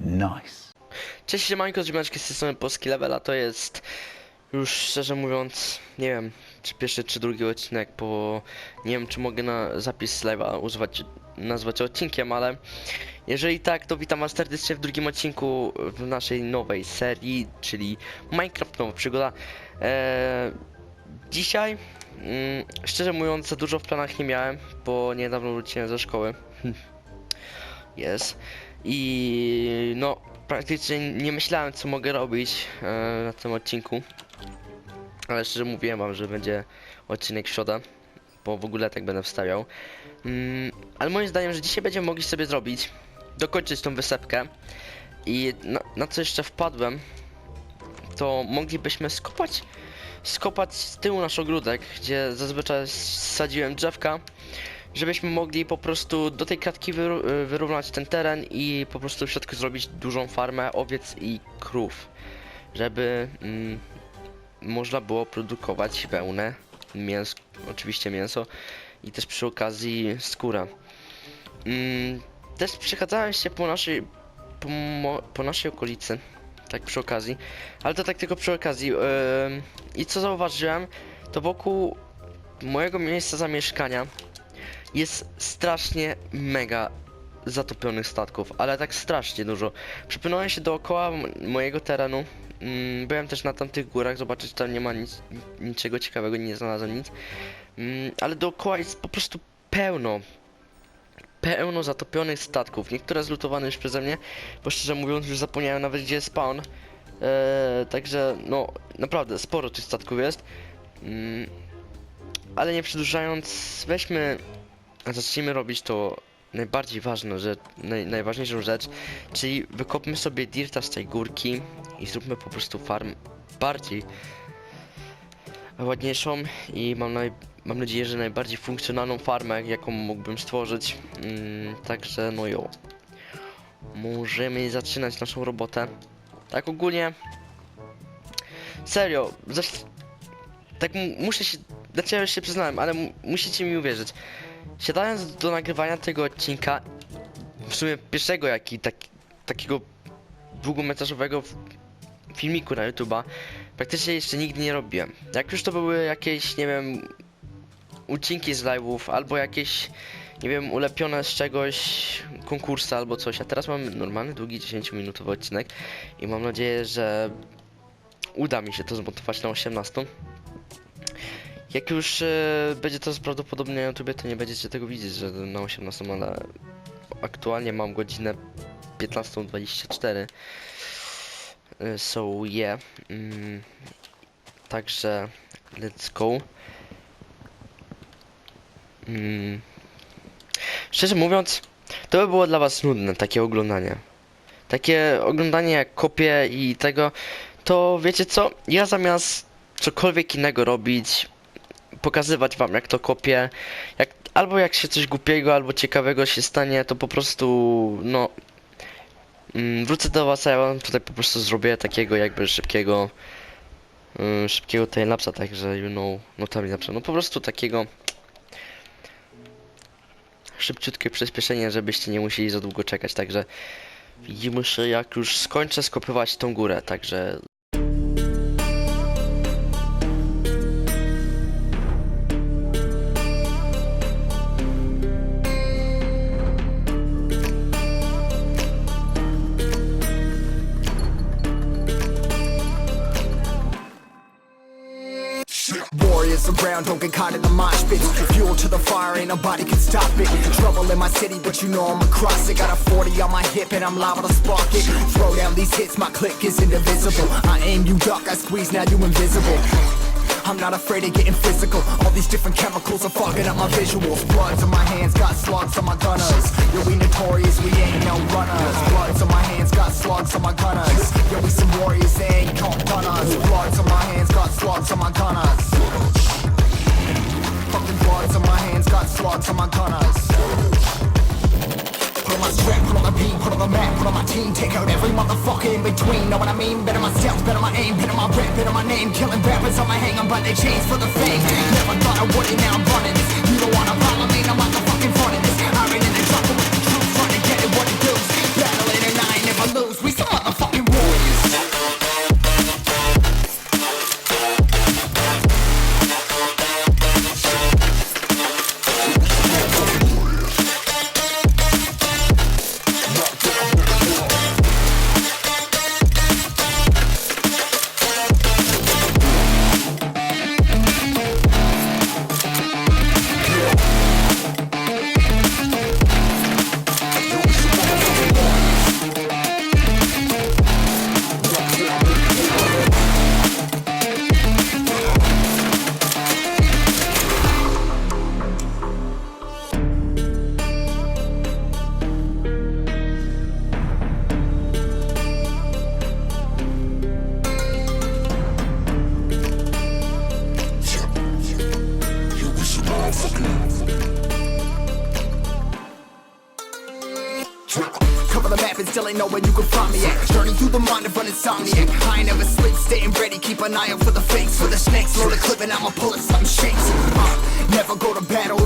Nice. Cześć, siemanko, ziomeczki z tej strony Polski Level, a to jest już szczerze mówiąc, nie wiem, czy pierwszy, czy drugi odcinek, bo nie wiem, czy mogę na zapis live'a używać, nazwać odcinkiem, ale jeżeli tak, to witam was serdecznie w drugim odcinku w naszej nowej serii, czyli Minecraft Nowa Przygoda. Eee, dzisiaj, mm, szczerze mówiąc, za dużo w planach nie miałem, bo niedawno wróciłem ze szkoły. Jest. I no, praktycznie nie myślałem, co mogę robić e, na tym odcinku. Ale szczerze mówiłem wam, że będzie odcinek w środę, bo w ogóle tak będę wstawiał. Mm, ale moim zdaniem, że dzisiaj będziemy mogli sobie zrobić, dokończyć tą wysepkę. I na, na co jeszcze wpadłem, to moglibyśmy skopać, skopać z tyłu nasz ogródek, gdzie zazwyczaj sadziłem drzewka żebyśmy mogli po prostu do tej kratki wyru- y, wyrównać ten teren i po prostu w środku zrobić dużą farmę owiec i krów, żeby mm, można było produkować wełnę, mięso, oczywiście mięso i też przy okazji skórę. Mm, też przechadzałem się po naszej, po, po naszej okolicy, tak przy okazji, ale to tak tylko przy okazji. Ym, I co zauważyłem, to wokół mojego miejsca zamieszkania jest strasznie mega zatopionych statków, ale tak strasznie dużo. Przypłynąłem się dookoła mojego terenu. Mm, byłem też na tamtych górach, zobaczyć tam nie ma nic, niczego ciekawego, nie znalazłem nic. Mm, ale dookoła jest po prostu pełno. Pełno zatopionych statków. Niektóre zlutowane już przeze mnie, bo szczerze mówiąc już zapomniałem nawet gdzie jest spawn. Eee, także no naprawdę sporo tych statków jest. Mm, ale nie przedłużając, weźmy zacznijmy robić to najbardziej ważną rzecz, naj, najważniejszą rzecz, czyli wykopmy sobie dirta z tej górki i zróbmy po prostu farm bardziej ładniejszą i mam, naj, mam nadzieję, że najbardziej funkcjonalną farmę, jaką mógłbym stworzyć. Mm, także no jo. Możemy zaczynać naszą robotę. Tak ogólnie. Serio, zaś, tak mu- muszę się, dlaczego już się przyznałem, ale mu- musicie mi uwierzyć. Siadając do nagrywania tego odcinka, w sumie pierwszego jaki, tak, takiego długometrażowego filmiku na YouTube'a, praktycznie jeszcze nigdy nie robiłem. Jak już to były jakieś, nie wiem, odcinki z live'ów, albo jakieś, nie wiem, ulepione z czegoś konkursy albo coś, a teraz mam normalny, długi 10-minutowy odcinek i mam nadzieję, że uda mi się to zmontować na 18. Jak już e, będzie to prawdopodobnie na YouTube, to nie będziecie tego widzieć, że na 18, ale aktualnie mam godzinę 15.24. E, So yeah. Mm, także let's go. Mm. Szczerze mówiąc, to by było dla was nudne, takie oglądanie. Takie oglądanie jak kopię i tego, to wiecie co? Ja zamiast cokolwiek innego robić, pokazywać wam jak to kopię, jak, albo jak się coś głupiego albo ciekawego się stanie, to po prostu, no, mm, wrócę do was, a ja wam tutaj po prostu zrobię takiego jakby szybkiego, mm, szybkiego timelapsa, także you know, no timelapsa, no po prostu takiego szybciutkie przyspieszenie, żebyście nie musieli za długo czekać, także widzimy się jak już skończę skopywać tą górę, także Around, don't get caught in the mosh pit. Fuel to the fire, ain't nobody can stop it. Trouble in my city, but you know I'm across it. Got a 40 on my hip, and I'm liable to spark it. Throw down these hits, my click is indivisible. I aim, you duck, I squeeze, now you invisible. I'm not afraid of getting physical. All these different chemicals are fogging up my visuals. Bloods on my hands, got slugs on my gunners. Yo, we notorious, we ain't no runners. Bloods on my hands, got slugs on my gunners. Yo, we some warriors, they ain't done us. Bloods on my hands, got slugs on my gunners. On my gunners. Put on my strap, put on the beat, put on the map, put on my team, take out every motherfucker in between. Know what I mean? Better myself, better my aim, better my rap, better my name. Killing rappers on my hang, I'm by they chains for the fame. Never thought I would it, now I'm running. You don't wanna follow me, no motherfucking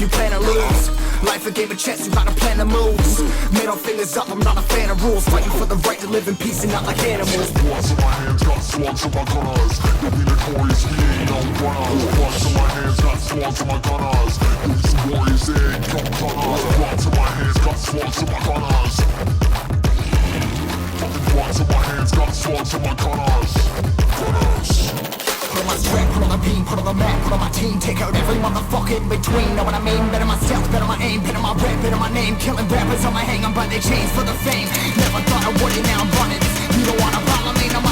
you plan to lose. Life a game of chess, you gotta plan the moves. Middle fingers up, I'm not a fan of rules. Fighting for the right to live in peace and not like animals. Bloods in my hands, got slugs in my gunners. You'll be notorious, we ain't no runners. Bloods in my hands, got slugs in my gunners. Some warriors, ain't no gunners. Bloods in my hands, got slugs in my gunners. Fucking bloods in my hands, got slugs in my gunners. Gunners. Put on my strap, put on the beam, put on the map, put on my team, take out every motherfucker in between. Know what I mean? Better myself, better my aim, better my rap, better my name. Killing rappers on my hang, I'm by their chains for the fame. Never thought I would it, now I'm running this. You don't wanna follow me, no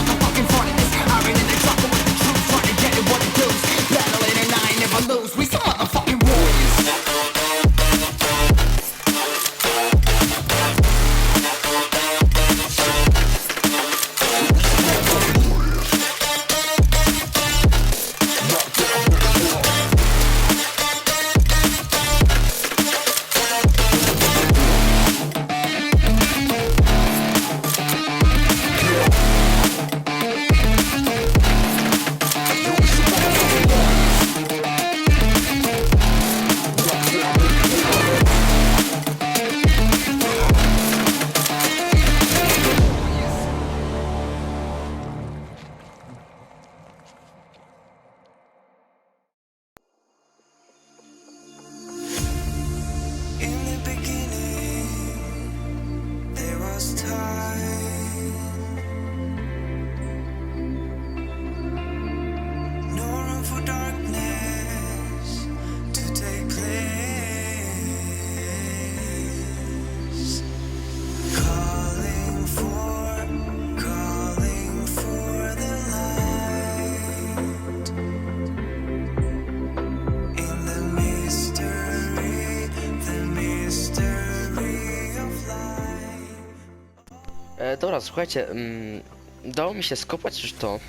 słuchajcie, mm, udało mi się skopać już to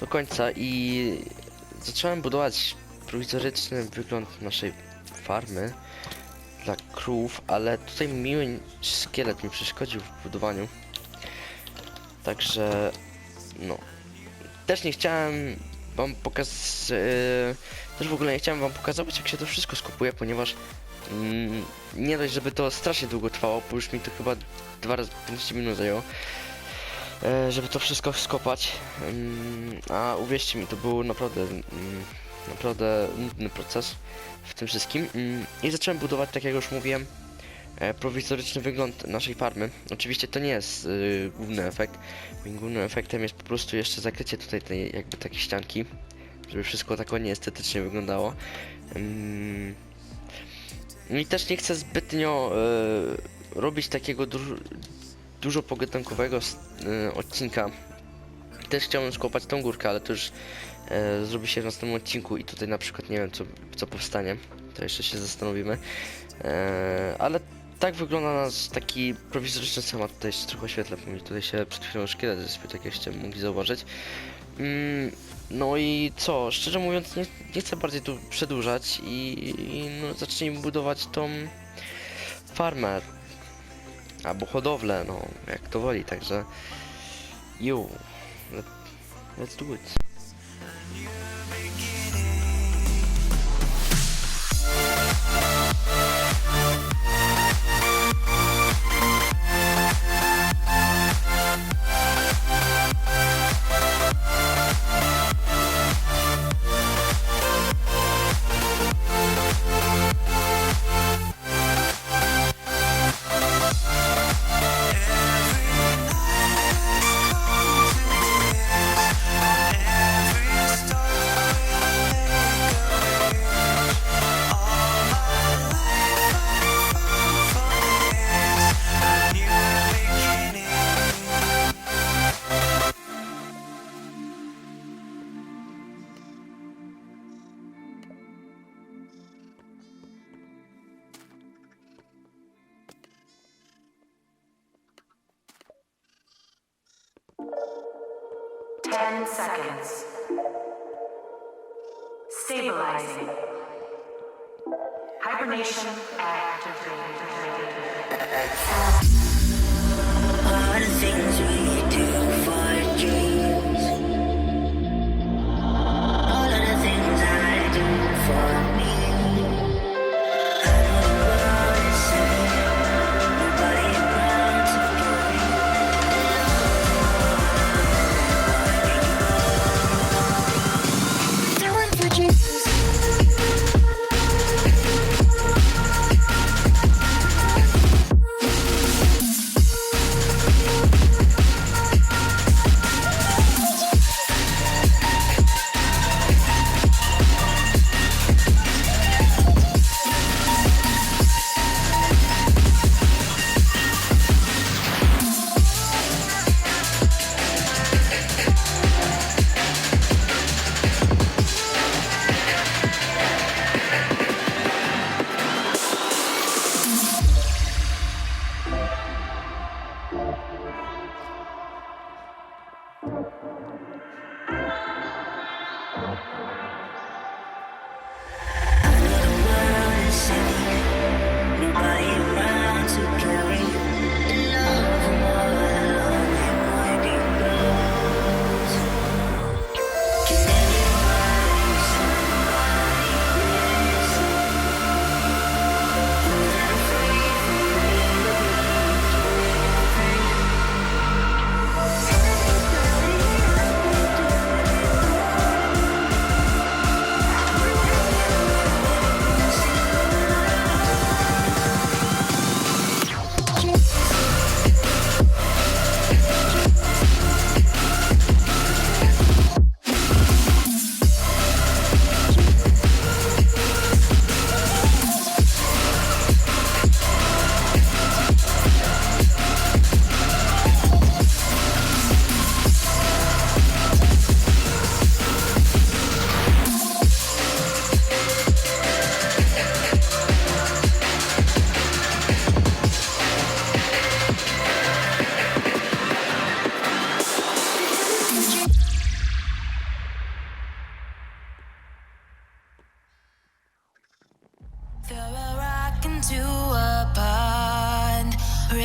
do końca i zacząłem budować prowizoryczny wygląd naszej farmy dla krów, ale tutaj miły szkielet mi przeszkodził w budowaniu. Także, no. Też nie chciałem wam pokazać, też w ogóle nie chciałem wam pokazywać jak się to wszystko skupuje, ponieważ mm, nie dość, żeby to strasznie długo trwało, bo już mi to chyba dwa razy 15 minut zajęło, e, żeby to wszystko skopać. Mm, a uwierzcie mi, to był naprawdę, mm, naprawdę nudny proces w tym wszystkim. I zacząłem budować, tak jak już mówiłem, e, prowizoryczny wygląd naszej farmy. Oczywiście to nie jest y, główny efekt. Moim głównym efektem jest po prostu jeszcze zakrycie tutaj tej jakby takiej ścianki, żeby wszystko tak ładnie estetycznie wyglądało. I też nie chcę zbytnio e, robić takiego du dużo pogatankowego s- e, odcinka. Też chciałbym skopać tą górkę, ale to już e, zrobi się w następnym odcinku i tutaj na przykład nie wiem co, co powstanie. To jeszcze się zastanowimy. Ale tak wygląda nasz taki prowizoryczny schemat. Tutaj trochę oświetlę, bo mi tutaj się przed chwilą szkielet zespił, tak jakście mogli zauważyć. Mm, no i co, szczerze mówiąc nie, nie chcę bardziej tu przedłużać i, i no, zacznijmy budować tą farmę albo hodowlę, no jak to woli, także you, let, let's do it. seconds. Stabilizing. Hibernation activated.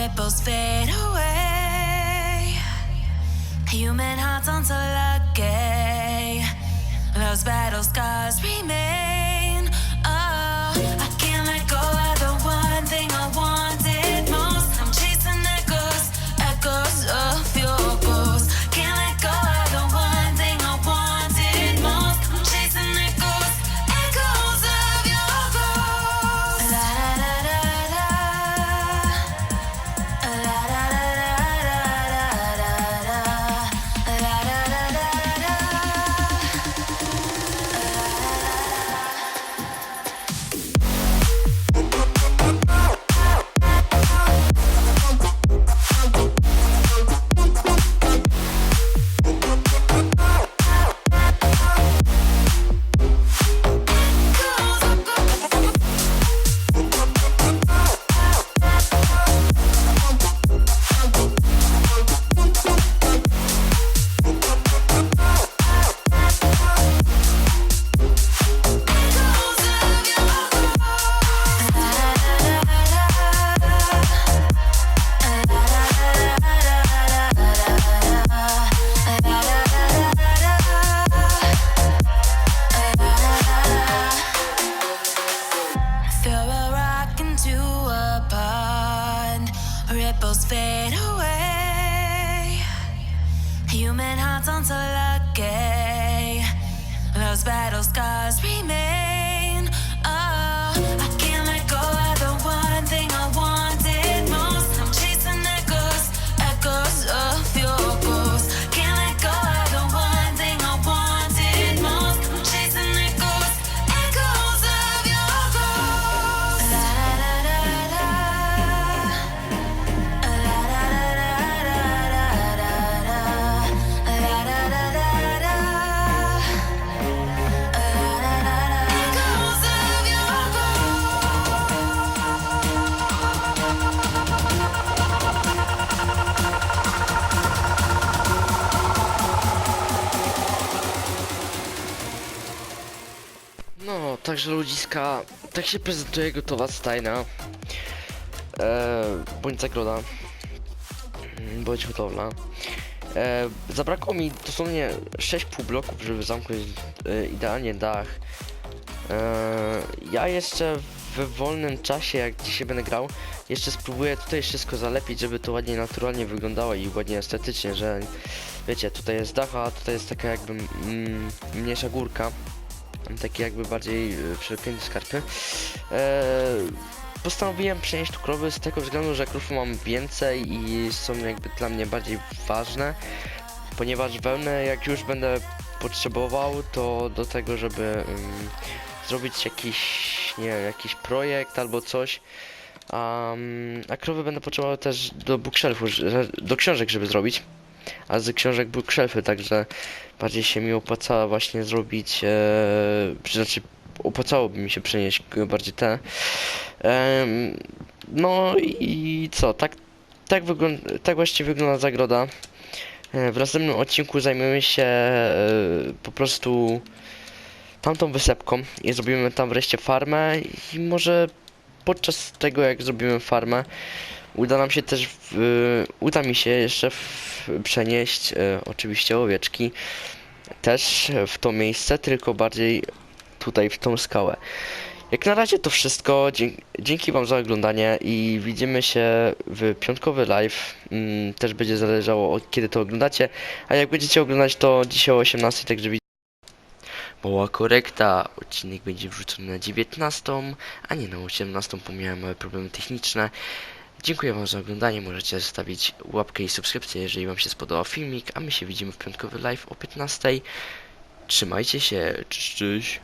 ripples fade away. Human hearts aren't so lucky. Those battle scars remain. Cause we Także ludziska, tak się prezentuje gotowa stajna. E, bądź zagroda. Mm, bądź hodowla. E, zabrakło mi dosłownie 6 półbloków, żeby zamknąć e, idealnie dach. E, ja jeszcze w wolnym czasie, jak dzisiaj będę grał, jeszcze spróbuję tutaj wszystko zalepić, żeby to ładnie naturalnie wyglądało i ładnie estetycznie, że wiecie, tutaj jest dach, a tutaj jest taka jakby mm, mniejsza górka. Takie jakby bardziej e, przepiękne skarpy. E, postanowiłem przenieść tu krowy z tego względu, że krów mam więcej i są jakby dla mnie bardziej ważne, ponieważ wełnę jak już będę potrzebował, to do tego, żeby ym, zrobić jakiś, nie wiem, jakiś projekt albo coś, mm, a krowy będę potrzebował też do bookshelfu, do książek, żeby zrobić, a z książek bookshelfy, także bardziej się mi opłacało właśnie zrobić, e, znaczy opłacałoby mi się przenieść bardziej te. Em, no i co, tak, tak, tak właściwie wygląda zagroda. E, W następnym odcinku zajmiemy się e, po prostu tamtą wysepką i zrobimy tam wreszcie farmę i może podczas tego jak zrobimy farmę uda nam się też w, uda mi się jeszcze w, przenieść e, oczywiście owieczki też w to miejsce, tylko bardziej tutaj w tą skałę. Jak na razie to wszystko. Dzie- Dzięki Wam za oglądanie i widzimy się w piątkowy live. Mm, też będzie zależało od kiedy to oglądacie. A jak będziecie oglądać to dzisiaj o 18, także widzicie. Mała korekta. Odcinek będzie wrzucony na 19, a nie na 18, bo miałem problemy techniczne. Dziękuję Wam za oglądanie. Możecie zostawić łapkę i subskrypcję, jeżeli Wam się spodobał filmik, a my się widzimy w piątkowy live o 15. Trzymajcie się. Cześć. cześć.